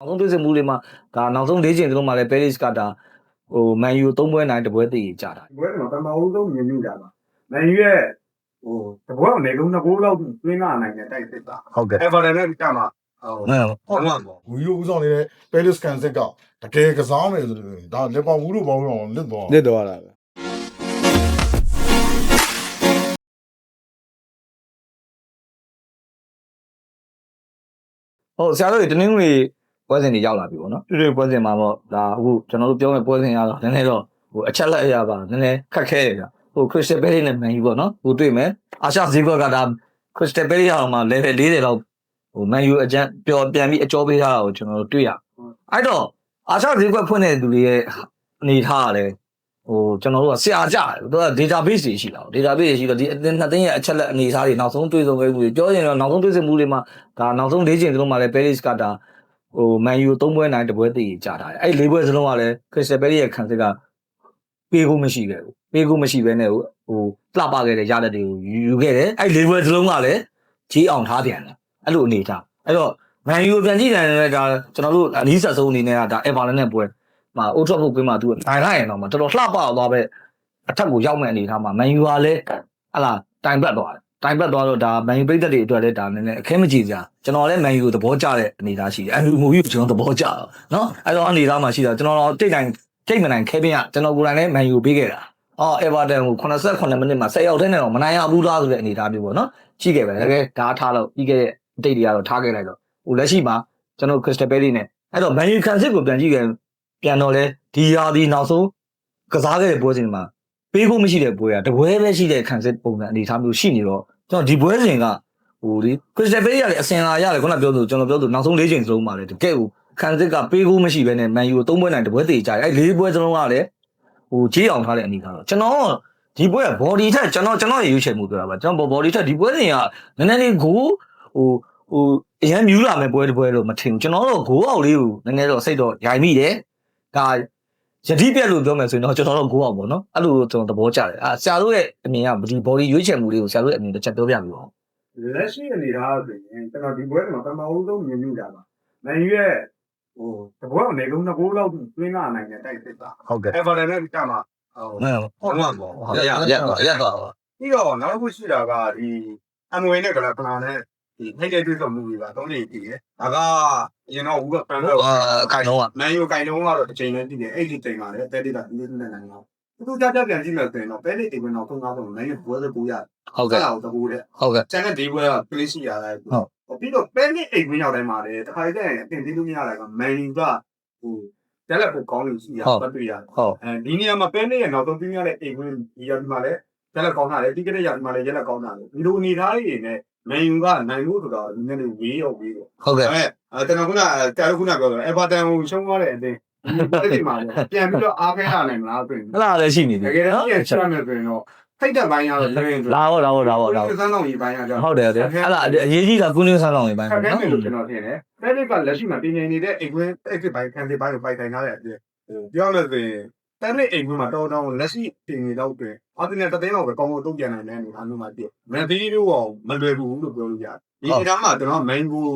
နောက်ဆုံးတွေ့ဆုံမှုလေးမှာဒါနောက်ဆုံး၄ချိန်စလုံးမှာလည်း Paris ကဒါဟို Man U သုံးပွဲနိုင်တစ်ပွဲတည်ကြတာဒီပွဲမှာပထမဦးဆုံးမြင်မိတာပါမန်ယူရဲ့ဟိုတပွဲအနေလုံးနှစ်ဂိုးလောက်သွင်းလာနိုင်တဲ့တိုက်စစ်တာဟုတ်ကဲ့အဲဗာဒန်နဲ့ကြာမှာဟိုမှန်ဟုတ်မှာပေါ့ဝီယိုဦးဆောင်နေတဲ့ Palace ကန်စစ်ကတကယ်ကစားမယ်ဆိုတော့ဒါလက်ပါဘူးလို့ပေါင်းအောင်လစ်သွားလစ်တော့လာပဲ ဟုတ်ဆရာတို့တွေတနင်္ဂနွေ ပွဲစဉ်တွေရောက်လာပြီပေါ့နော်တွေ့တွေ့ပွဲစဉ်မှာပေါ့ဒါအခုကျွန်တော်တို့ပြောမယ့်ပွဲစဉ်ရတော့နည်းနည်းတော့ဟိုအချက်လက်အရာပါနည်းနည်းခက်ခဲတယ်ဗျဟို Crystal Palace နဲ့ Man U ပေါ့နော်ဟိုတွေ့မယ်အာရှဈေးကွက်ကဒါ Crystal Palace ရအောင်မှာ level 40လောက်ဟို Man U အကျန်ပျော်ပြန်ပြီးအကျော်ပေးထားတာကိုကျွန်တော်တို့တွေ့ရအဲ့တော့အာရှဈေးကွက်ဖွင့်တဲ့သူတွေရဲ့အနေထားရတယ်ဟိုကျွန်တော်တို့ကဆရာကြတယ်သူက database တွေရှိတာ database တွေရှိတော့ဒီအသင်းနှစ်သင်းရဲ့အချက်လက်အနေအထားတွေနောက်ဆုံးတွေ့ဆုံခဲ့မှုတွေပြောရင်တော့နောက်ဆုံးတွေ့ဆုံမှုတွေမှာဒါနောက်ဆုံး၄ချိန်စလုံးမှာလည်း Paris ကဒါ ဟို Man U သုံးပွဲနိုင်တစ်ပွဲတည်ကြတာတယ်အဲ့၄ပွဲစလုံးကလည်း Crystal Palace ရဲ့ခံစစ်ကပေးဖို့မရှိခဲ့ဘူးပေးဖို့မရှိဘဲနဲ့ဟိုလှပခဲ့တဲ့ရတဲ့တွေကိုယူခဲ့တယ်အဲ့၄ပွဲစလုံးကလည်းကြီးအောင်ထားပြန်တယ်အဲ့လိုအနေထားအဲ့တော့ Man U ပြန်ကြည့်တယ်လည်းဒါကျွန်တော်တို့အနည်းဆက်ဆုံးအနေနဲ့ကဒါ Everton နဲ့ပွဲမှာ Old Trafford ကွင်းမှာသူနိုင်လိုက်ရင်တော့တော်တော်လှပသွားပဲအထက်ကိုရောက်မဲ့အနေထားမှာ Man U ကလည်းဟလာတိုင်ပတ်သွားတယ် တိုင်ပတ်သွားတော့ဒါ Man U ပိတ်သက်တွေအတွက်လည်းဒါနည်းနည်းအခက်မကြည့်ကြကျွန်တော်လည်း Man U ကိုသဘောကျတဲ့အနေထားရှိတယ်အဲ့ဒီမူကြီးကိုကျွန်တော်သဘောကျတော့နော်အဲ့တော့အနေထားမှာရှိတာကျွန်တော်တော့တိတ်တိုင်တိတ်မနိုင်ခဲပင်းကကျွန်တော်ကိုယ်တိုင်လည်း Man U ကိုပေးခဲ့တာအော် Everton ကို89မိနစ်မှာ10ရောက်တဲ့နဲ့တော့မနိုင်ရဘူးလားဆိုတဲ့အနေအထားမျိုးပေါ့နော်ရှိခဲ့ပဲတကယ်ဒါထားလို့ပြီးခဲ့တဲ့အတိတ်တွေကတော့ထားခဲ့လိုက်တော့ဟိုလက်ရှိမှာကျွန်တော် Crystal Palace နဲ့အဲ့တော့ Man U ခံစစ်ကိုပြန်ကြည့်ခဲ့ပြန်တော့လဲဒီရာဒီနောက်ဆုံးကစားခဲ့တဲ့ပွဲစဉ်မှာ ပေးဖို့မရှိတဲ့ပွဲကတပွဲပဲရှိတဲ့ခံစစ်ပုံစံအနေအထားမျိုးရှိနေတော့ကျွန်တော်ဒီပွဲစဉ်ကဟိုဒီ Crystal Palace ရတယ်အစင်လာရတယ်ခုနပြောသူကျွန်တော်ပြောသူနောက်ဆုံး၄ချိန်စလုံးမှာလေတကယ်ကိုခံစစ်ကပေးဖို့မရှိဘဲနဲ့ Man U ကိုသုံးပွဲနိုင်တပွဲတည်ကြတယ်အဲ့၄ပွဲစလုံးကလည်းဟိုကြေးအောင်ထားတဲ့အနေအထားတော့ကျွန်တော်ဒီပွဲက body ထက်ကျွန်တော်ကျွန်တော်ရွေးချယ်မှုပြောတာပါကျွန်တော် body ထက်ဒီပွဲစဉ်ကနည်းနည်းလေးကိုဟိုဟိုအရန်မြူးလာမဲ့ပွဲတစ်ပွဲလို့မထင်ဘူးကျွန်တော်တို့ဂိုးအောင်လေးကိုနည်းနည်းတော့စိတ်တော့ရိုင်မိတယ်ဒါ ယတိပြက်လို့ပြောမယ်ဆိုရင်တော့ကျွန်တော်တို့ဂိုးအောင်ပေါ့နော်အဲ့လိုကျွန်တော်သဘောကျတယ်အာဆရာတို့ရဲ့အမြင်ကဒီ body ရွေးချယ်မှုလေးကိုဆရာတို့ရဲ့အမြင်တစ်ချက်ပြောပြပြီးပါဦးလက်ရှိအနေထားဆိုရင်ကျွန်တော်ဒီပွဲမှာပထမဦးဆုံးမြင်မိတာပါမန်ယူရဲ့ဟိုတပွဲအနေလုံးနှစ်ဂိုးလောက်သွင်းလာနိုင်တဲ့တိုက်စစ်တာဟုတ်ကဲ့အဲဗာဒန်နဲ့ကြာမှာဟိုဟုတ်ဟုတ်မှာပေါ့ရရရရတော့ပြီးတော့နောက်တစ်ခုရှိတာကဒီအမွေနဲ့ကလကလာနဲ့ ဒီနှိမ့်တဲ့တွေ့ဆုံမှုတွေကသုံးနေပြီလေဒါကအရင်တော့ဘူးကပန်တော့အာခိုင်တော့မန်ယူကင်တုံးကတော့တစ်ချိန်နဲ့တည်တယ်အဲ့ဒီချိန်မှာလည်းတဲတိတာဒီနေ့နဲ့နိုင်တော့သူကြကြပြန်ကြည့်မယ်ဆိုရင်တော့ပဲလေးအိမ်ဝင်တော့သုံးကားတော့မန်ယူပွဲစပူရဟုတ်ကဲ့တော့တပူတဲ့ဟုတ်ကဲ့ကျန်တဲ့ဒီပွဲကပလေးရှိရတာဟုတ်ပြီးတော့ပဲလေးအိမ်ဝင်ရောက်တိုင်းမှာလည်းတစ်ခါတည်းအတင်သေးလို့မရတာကမန်ယူကဟိုတက်လက်ကိုကောင်းလို့ရှိရပတ်တွေ့ရတယ်ဟုတ်အဲဒီနေရာမှာပဲလေးရဲ့နောက်ဆုံးပြင်းရတဲ့အိမ်ဝင်ဒီရဒီမှာလည်းတက်လက်ကောင်းတာလေပြီးကြတဲ့ရဒီမှာလည်းရက်လက်ကောင်းတာလေဒီလိုအနေထားတွေနဲ့ မန်ယူကနိုင်လို့ဆိုတော့နည်းနည်းဝေးရောဝေးတော့ဟုတ်ကဲ့အဲအဲကျွန်တော်ခုနတာရုခုနပြောတယ်အေဗာတန်ကိုရှုံးသွားတဲ့အတင်းဒီမှာပြန်ပြီးတော့အားခဲလာနိုင်မလားဆိုရင်ဟလာလည်းရှိနေတပြီကယ်တော့ပြန်ချရမယ်ဆိုရင်တော့ထိတ်တဲ့ဘိုင်းရတော့တင်းလာတော့လာတော့လာတော့လာစမ်းဆောင်ရေးဘိုင်းရကြဟုတ်တယ်ဟုတ်တယ်ဟလာအရေးကြီးတာကုန်းင်းဆန်းဆောင်ရေးပိုင်းခက်ပေါ့ခဲနော်မယ်လို့ကျွန်တော်ထင်တယ်။တဲ့ကလက်ရှိမှာပြင်နေနေတဲ့အိမ်ခွင်း exit ဘိုင်းခံစစ်ဘိုင်းကိုပိုက်တိုင်ထားတဲ့အပြင်ပြောရမယ်ဆိုရင် တဲ့နေ့အိမ်ခွင်းမှာတော်တော်လက်ရှိပြင်နေတော့တွင်အတင်းနဲ့တသိန်းလောက်ပဲကောင်းကောင်းတုံ့ပြန်နိုင်တဲ့အနေအထားမျိုးမှာတည်။မန်သီးတို့ကမလွယ်ဘူးလို့ပြောလို့ရတယ်။ဒီအနေအထားမှာကျွန်တော် main goal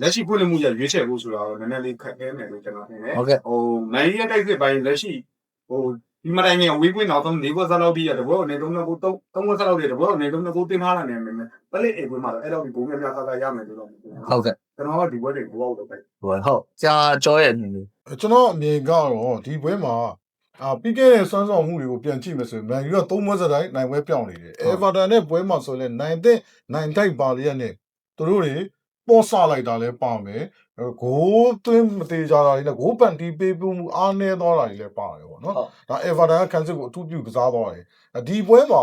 လက်ရှိဖွင့်လှစ်မှုရရွေးချယ်ဖို့ဆိုတော့နည်းနည်းလေးခက်ခဲမယ်လို့ကျွန်တော်ထင်တယ်။ဟုတ်ကဲ့ဟိုနိုင်ရဲ့တိုက်စစ်ပိုင်းလက်ရှိဟိုဒီမတိုင်းငယ်ဝေးကွင်းနောက်ဆုံး၄ဘွက်ဆက်လောက်ပြီးရတယ်ဘောအနေသုံးနှစ်ကိုသုံးသုံးဘွက်ဆက်လောက်ရတယ်ဘောအနေသုံးနှစ်ကိုတင်ထားတာနေမယ်ပလိအိမ်ကွင်းမှာတော့အဲ့တော့ဒီဘုံများများဆဆရမယ်လို့တော့ဟုတ်ကဲ့ကျွန်တော်ကဒီဘွက်တွေဘောအောက်တော့ပဲဟုတ်ဟုတ်ကြာကြောရဲ့အနေနဲ့ကျွန်တော်အမြင်ကတော့ဒီပွဲမှာ အာပြီးခဲ့တဲ့စွမ်းဆောင်မှုတွေကိုပြန်ကြည့်မယ်ဆိုရင်မန်ယူက၃ပွဲစတိုင်းနိုင်ပွဲပြောင်းနေတယ်။ Everton နဲ့ပွဲမှာဆိုရင်နိုင်တဲ့နိုင်တိုက်ပါလျက်နဲ့သူတို့တွေပေါ်ဆလိုက်တာလည်းပါမယ်။ဂိုးသွင်းမသေးကြတာတွေနဲ့ဂိုးပန်တီးပေးမှုအားနည်းသွားတာတွေလည်းပါတယ်ပေါ့နော်။ဒါ Everton ကကန်စစ်ကိုအထူးပြုကစားသွားတယ်။ဒီပွဲမှာ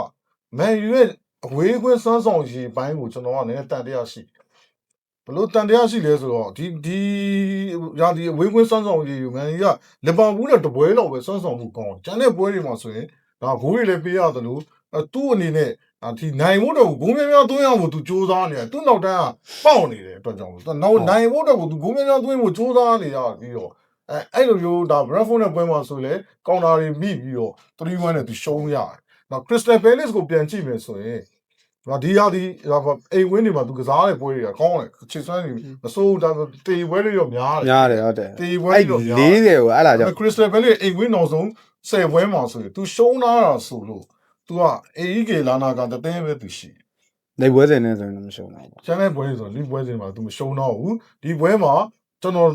Man U ရဲ့အဝေးခွင်းစွမ်းဆောင်ရည်ပိုင်းကိုကျွန်တော်ကလည်းတန်တရားရှိတယ် ဘလို့တန်တရားရှိလဲဆိုတော့ဒီဒီရာဒီအဝေးခွင်းစွမ်းဆောင်ရည်ကို Man U ကလီဗာပူးနဲ့တပွဲလောက်ပဲစွမ်းဆောင်မှုကောင်းတယ်။ကျန်တဲ့ပွဲတွေမှာဆိုရင်ဒါဂိုးတွေလည်းပေးရတယ်လို့အဲသူ့အနေနဲ့ဒါဒီနိုင်ဖို့တော့ဂိုးများများသွင်းအောင်ကိုသူစူးစမ်းနေတယ်။သူ့နောက်တန်းကပေါက်နေတဲ့အတွက်ကြောင့်သူနောက်နိုင်ဖို့တော့ကိုသူဂိုးများများသွင်းဖို့စူးစမ်းနေရပြီးတော့အဲအဲ့လိုမျိုးဒါ Brentford နဲ့ပွဲမှာဆိုလဲကောင်တာတွေမိပြီးတော့3-1နဲ့သူရှုံးရတယ်။နောက် Crystal Palace ကိုပြန်ကြည့်မယ်ဆိုရင် ဟာဒီဟာဒီဟာအိမ်ဝင်းတွေမှာသူကစားတဲ့ပွဲတွေကကောင်းတယ်ခြေစွမ်းတွေမစိုးဘူးဒါဆိုတေပွဲတွေရောများတယ် များတယ်ဟုတ်တယ် တေပွဲ အဲ့ တွေရောများ 40ကိုအဲ့ဒါကြောင့် ခရစ်စတယ်ဘယ်လေးအိမ်ဝင်းနောက်ဆုံး10ပွဲမှာဆိုရင် तू ရှုံးလာတာဆိုလို့ तू က AEK လာနာကတသိန်းပဲ तू ရှိတယ် နေပွဲစဉ်နဲ့ဆိုရင်တော့မရှုံးတော့ဘူး ကျန်တဲ့ပွဲတွေဆိုလီပွဲစဉ်မှာ तू မရှုံးတော့ဘူးဒီပွဲမှာကျွန်တော်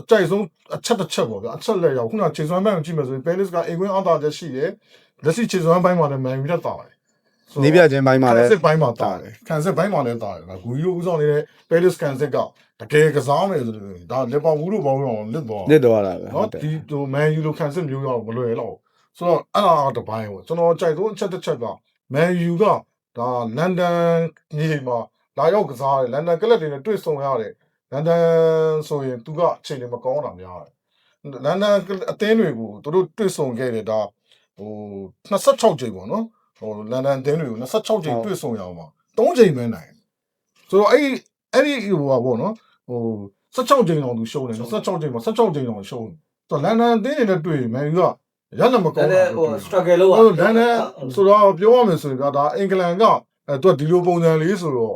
အကြိုက်ဆုံးအချက်တစ်ချက်ပေါ့ဗျာအချက်လက်ရောက်ခုနခြေစွမ်းပိုင်းကိုကြည့်မယ်ဆိုရင် Palace ကအိမ်ဝင်းအောက်တာချက်ရှိတယ်လက်ရှိခြေစွမ်းပိုင်းမှာလည်း Man U တက်တာတယ် နေပြချင်းပိုင်းမှာခံလည်းစစ်ပိုင်းမှာတာတယ်ခံစစ်ပိုင်းမှာလည်းတာတယ်ဂူရီတို့ဦးဆောင်နေတဲ့ Palace ခံစစ်ကတကယ်ကစားမယ်ဆိုတော့ဒါလီဗာပူးတို့ဘောင်းအောင်လစ်သွားနစ်တော့ရတာပဲဟုနော်တ်တယ်ဒီဟို Man U လိုခံစစ်မျိုးရောက်မလွယ်တော့ဘူးဆိုတော့အဲ့ဒါကတစ်ပိုင်းပေါ့ကျွန်တော်ကြိုက်ဆုံးအချက်တစ်ချက်က Man U ကဒါလန်ဒန်ညီမှာလာရောက်ကစားတယ်လန်ဒန်ကလပ်တွေနဲ့တွေ့ဆုံရတယ်လန်ဒန်ဆိုရင်သူကအချိန်တွေမကောင်းတာများတယ်လန်ဒန်အသင်းတွေကိုသူတို့တွေ့ဆုံခဲ့တယ်ဒါဟို26ချိန်ပေါ့နော် ဟိုလန်ဒန်အသင်းတွေကို26ချိန်တွေ့ဆုံရအောင်ပါ3ချိန်ပဲနိုင်ဆိုတော့အဲ့ဒီအဲ့ဒီဟိုပါပေါ့နော်ဟို16ချိန်အောင်သူရှုံးတယ်26ချိန်မှာ16ချိန်အောင်ရှုံးတယ်ဆိုတော့လန်ဒန်အသင်းတွေနဲ့တွေ့ရင် Man U ကရလမကောဒါင်းလည်းတာဟို struggle လုပ်ဟုတ်လန်ဒန်ဆိုတော့ပြောရမယ်ဆိုရင်ကဒါအင်္ဂလန်ကအဲသူကဒီလိုပုံစံလေးဆိုတော့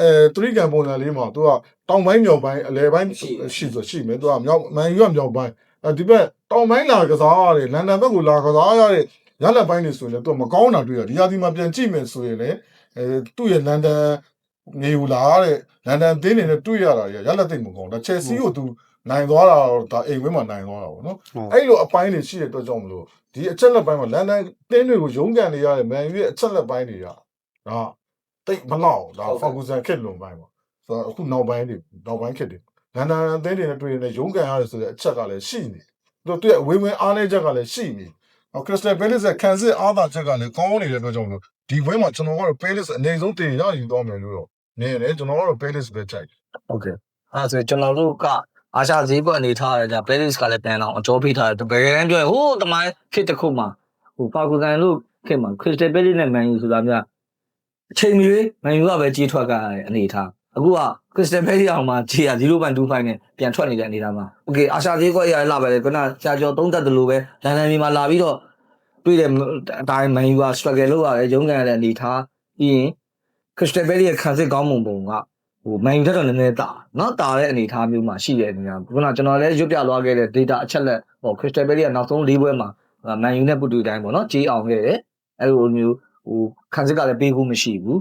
အဲသရီကန်ပုံစံလေးမှာသူကတောင်ပိုင်းမြောက်ပိုင်းအလယ်ပိုင်းရှိဆိုရှိမယ်သူကမြောက်မန်ယူကမြောက်ပိုင်းအဲဒီဘက်တောင်ပိုင်းလာကစားရတယ်လန်ဒန်ဘက်ကိုလာကစားရတဲ့ ရလက်ပိုင်းတွေဆိုရင်လည်းသူကမကောင်းတာတွေ့ရဒီဟာဒီမှာပြန်ကြည့်မယ်ဆိုရင်လည်းအဲသူ့ရဲ့လန်ဒန်နေယူလာတဲ့လန်ဒန်တင်းနေနဲ့တွေ့ရတာရလက်သိမ့်မကောင်းဒါချယ်ဆီကိုသူနိုင်သွားတာတော့ဒါအိမ်ဝင်းမှာနိုင်သွားတာပေါ့နော်ဟုတ်အဲ့လိုအပိုင်းတွေရှိတဲ့အတွက်ကြောင့်မလို့ဒီအချက်လက်ပိုင်းမှာလန်ဒန်တင်းတွေကိုရုန်းကန်နေရတဲ့မန်ယူရဲ့အချက်လက်ပိုင်းတွေကဒါတိတ်မလောက်ဒါဖောက်ကူဆန်ခက်လွန်ပိုင်းပေါ့ဆိုတော့အခုနောက်ပိုင်းတွေနောက်ပိုင်းခက်တယ်လန်ဒန်တင်းတွေနဲ့တွေ့နေတဲ့ရုန်းကန်ရတယ်ဆိုတဲ့အချက်ကလည်းရှိနေသူတို့ရဲ့ဝင်းဝင်းအားနေချက်ကလည်းရှိနေဟောခရစ္စတယ် ဘဲလစ်ရဲ့ခံစစ်အားသာချက်ကလည်းကောင်းနေတဲ့အတွက်ကြောင့်မလို့ဒီဘွဲမှာကျွန်တော်ကတော့ဘဲလစ်အနေဆုံးတင်ရယူသွားမယ်လို့တော့နေတယ်ကျွန်တော်ကတော့ဘဲလစ်ပဲကြိုက် โอเคအဲ့ဒါဆိုရင်ကျွန်တော်တို့ကအာရှဈေးကွက်အနေထားရကြ Paris ကလည်းတန်အောင်အကြောဖိထားတယ်ဘယ်ကန်းပြောရင်ဟိုးတမိုင်းဖြစ်တစ်ခုမှဟိုပါကူကန်လို့ခင်မှာ Crystal Palace နဲ့ Man U ဆိုတာများအချိန်မီ Man U ကပဲကြီးထွက်ကြရတဲ့အနေထားအခုက Crystal Palace အောင်မှာခြေရ0.25နဲ့ပြန်ထွက်နေတဲ့အနေအထားမှာ Okay အာရှသေးကွက်ရလာပဲခုနဆရာကျော်30တလို့ပဲလန်ဒန်ပြည်မှာလာပြီးတော့တွေ့တယ်အတိုင်းမန်ယူက struggle လုပ်ရတယ်ရုန်းကန်ရတဲ့အနေအထားပြီးရင် Crystal Palace ရဲ့ခံစစ်ကောင်းပုံပုံကဟိုမန်ယူတက်တော့နည်းနည်းတာနော်တာတဲ့အနေအထားမျိုးမှာရှိတဲ့အနေအထားခုနကျွန်တော်လည်းရွတ်ပြသွားခဲ့တဲ့ data အချက်လက်ဟို Crystal Palace ကနောက်ဆုံး၄ပွဲမှာမန်ယူနဲ့ပုတူတိုင်းပေါ့နော်ကြေးအောင်ခဲ့တယ်အဲ့လိုမျိုးဟိုခံစစ်ကလည်းပေးဖို့မရှိဘူး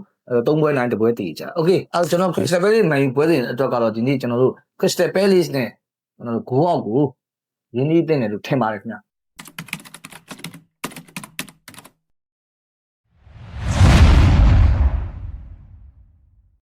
သုံးပွဲနိုင်တစ်ပွဲတည်ကြ Okay အဲ့ကျွန်တော် Crystal Palace မန်ယူပွဲစဉ်အတွက်ကတော့ဒီနေ့ကျွန်တော်တို့ Crystal Palace နဲ့ကျွန်တော်တို့ဂိုးအောက်ကိုရင်းနှီးတင်တယ်လို့ထင်ပါတယ်ခင်ဗျ